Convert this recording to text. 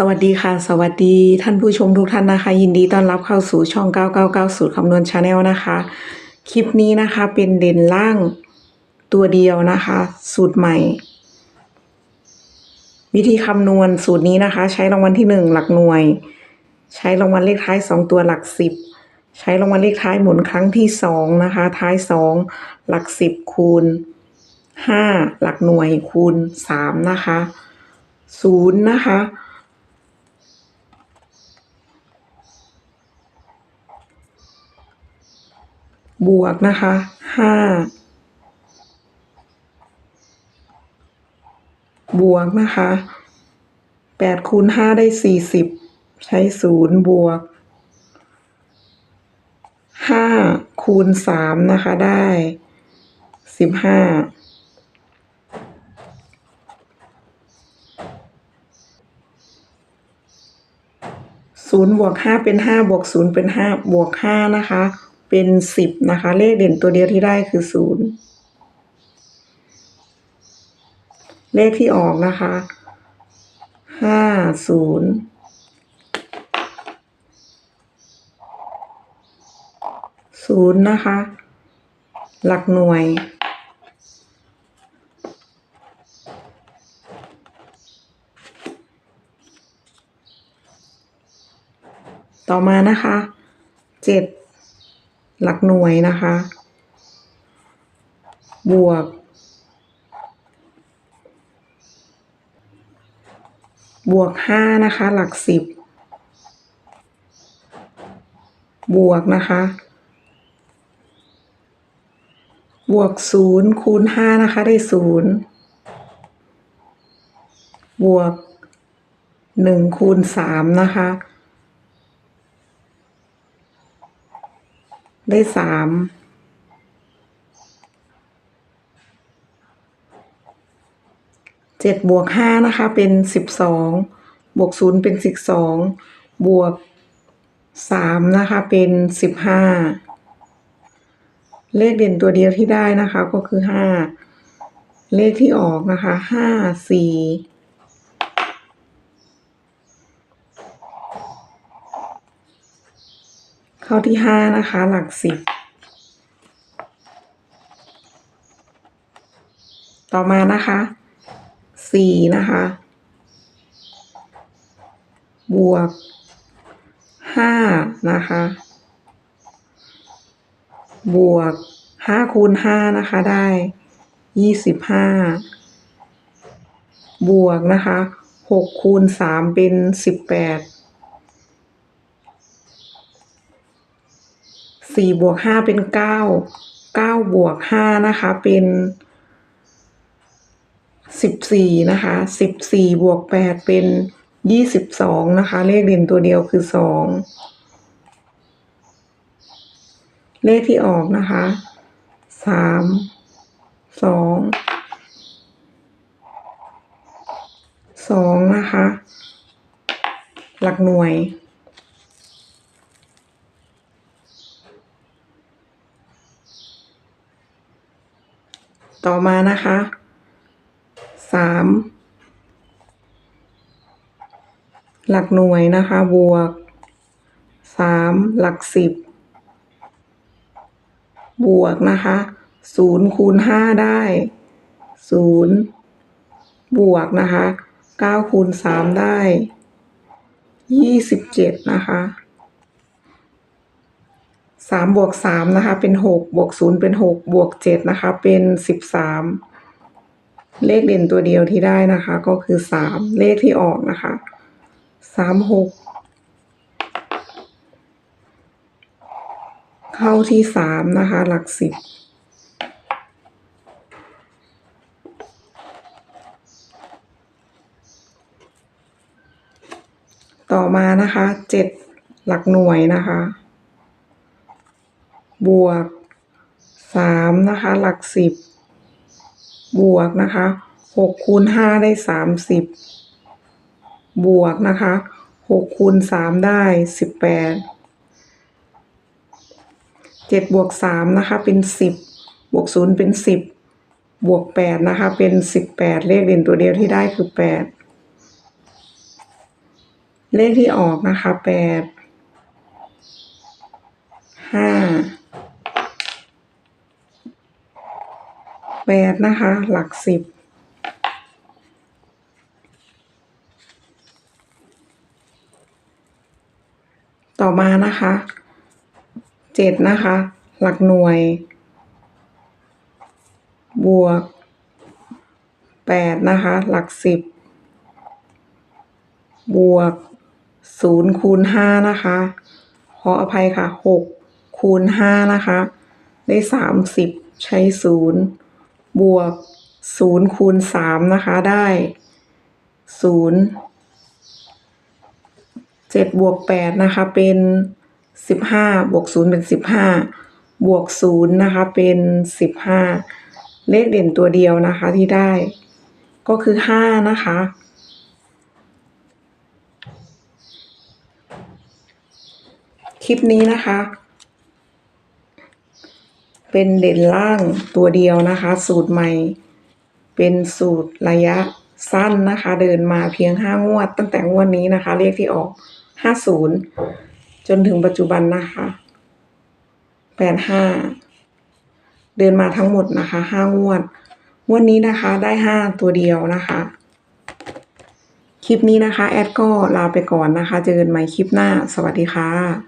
สวัสดีค่ะ สวัสดีท่านผู้ชมทุกท่านนะคะ ยินดีต้อนรับเข้าสู่ช่อง 999สูตรคำนวณชาแนลนะคะ คลิปนี้นะคะเป็นเด่นล่างตัวเดียวนะคะ สูตรใหม่ วิธีคำนวณสูตรนี้นะคะ ใช้รางวัลที่หนึ่งหลักหน่วย ใช้รางวัลเลขท้ายสองตัวหลักสิบใช้รางวัลเลขท้ายหมุนครั้งที่สองนะคะ ท้ายสองหลักสิบคูณห้าหลักหน่วยคูณสามนะคะศูนย์นะคะ บวกนะคะห้าบวกนะคะแปดคูณห้าได้สี่สิบใช้ศูนย์บวกห้าคูณสามนะคะได้สิบห้าศูนย์บวกห้าเป็นห้าบวกศูนย์เป็นห้าบวกห้านะคะ เป็นสิบนะคะ เลขเด่นตัวเดียวที่ได้คือศูนย์เลขที่ออกนะคะห้าศูนย์ศูนย์นะคะ หลักหน่วยต่อมานะคะเจ็ด หลักหน่วยนะคะ บวก บวกห้านะคะ หลักสิบบวกนะคะ บวกศูนย์คูณห้านะคะ ได้ศูนย์บวกหนึ่งคูณสามนะคะ ได้สามเจ็ดบวกห้านะคะ เป็นสิบสองบวกศูนย์เป็นสิบสองบวกสามนะคะ เป็นสิบห้าเลขเด่นตัวเดียวที่ได้นะคะ ก็คือห้าเลขที่ออกนะคะห้าสี่ เข้าที่ห้านะคะ หลักสิบ ต่อมานะคะสี่นะคะ บวกห้านะคะ บวกห้าคูณห้านะคะได้ยี่สิบห้าบวกนะคะหกคูณสามเป็นสิบแปด สี่บวกห้าเป็นเก้าเก้าบวกห้านะคะเป็นสิบสี่นะคะสิบสี่บวกแปดเป็นยี่สิบสองนะคะเลขเด่นตัวเดียวคือสองเลขที่ออกนะคะสามสองสองนะคะ หลักหน่วย ต่อมานะคะสามหลักหน่วยนะคะ บวกสามหลักสิบบวกนะคะศูนย์คูณห้าได้ศูนย์บวกนะคะเก้าคูณสามได้ยี่สิบเจ็ดนะคะ สามบวกสามนะคะ เป็นหกบวกศูนย์เป็นหกบวกเจ็ดนะคะ เป็นสิบสามเลขเด่นตัวเดียวที่ได้นะคะ ก็คือสามเลขที่ออกนะคะสามหกเข้าที่สามนะคะ หลักสิบต่อมานะคะเจ็ดหลักหน่วยนะคะ บวกสามนะคะหลักสิบบวกนะคะหกคูณห้าได้สามสิบบวกนะคะหกคูณสามได้สิบแปดเจ็ดบวกสามนะคะเป็นสิบบวกศูนย์เป็นสิบบวกแปดนะคะเป็นสิบแปดเลขเด่นตัวเดียวที่ได้คือแปดเลขที่ออกนะคะแปดห้า แปดนะคะ หลักสิบต่อมานะคะเจ็ดนะคะ หลักหน่วย บวกแปดนะคะ หลักสิบบวกศูนย์คูณห้านะคะ ขออภัยค่ะหกคูณห้านะคะ ได้สามสิบใช้ศูนย์ บวกศูนย์คูณสามนะคะได้ศูนย์เจ็ดบวกแปดนะคะเป็นสิบห้าบวกศูนย์เป็นสิบห้าบวกศูนย์นะคะเป็นสิบห้าเลขเด่นตัวเดียวนะคะที่ได้ ก็คือห้านะคะคลิปนี้นะคะ เป็นเด่นล่างตัวเดียวนะคะ สูตรใหม่ เป็นสูตรระยะสั้นนะคะ เดินมาเพียงห้างวด ตั้งแต่งวดนี้นะคะ เลขที่ออกห้าศูนย์จนถึงปัจจุบันนะคะแปดห้าเดินมาทั้งหมดนะคะห้างวดงวดนี้นะคะได้ห้าตัวเดียวนะคะ คลิปนี้นะคะ แอดก็ลาไปก่อนนะคะ เจอกันใหม่คลิปหน้า สวัสดีค่ะ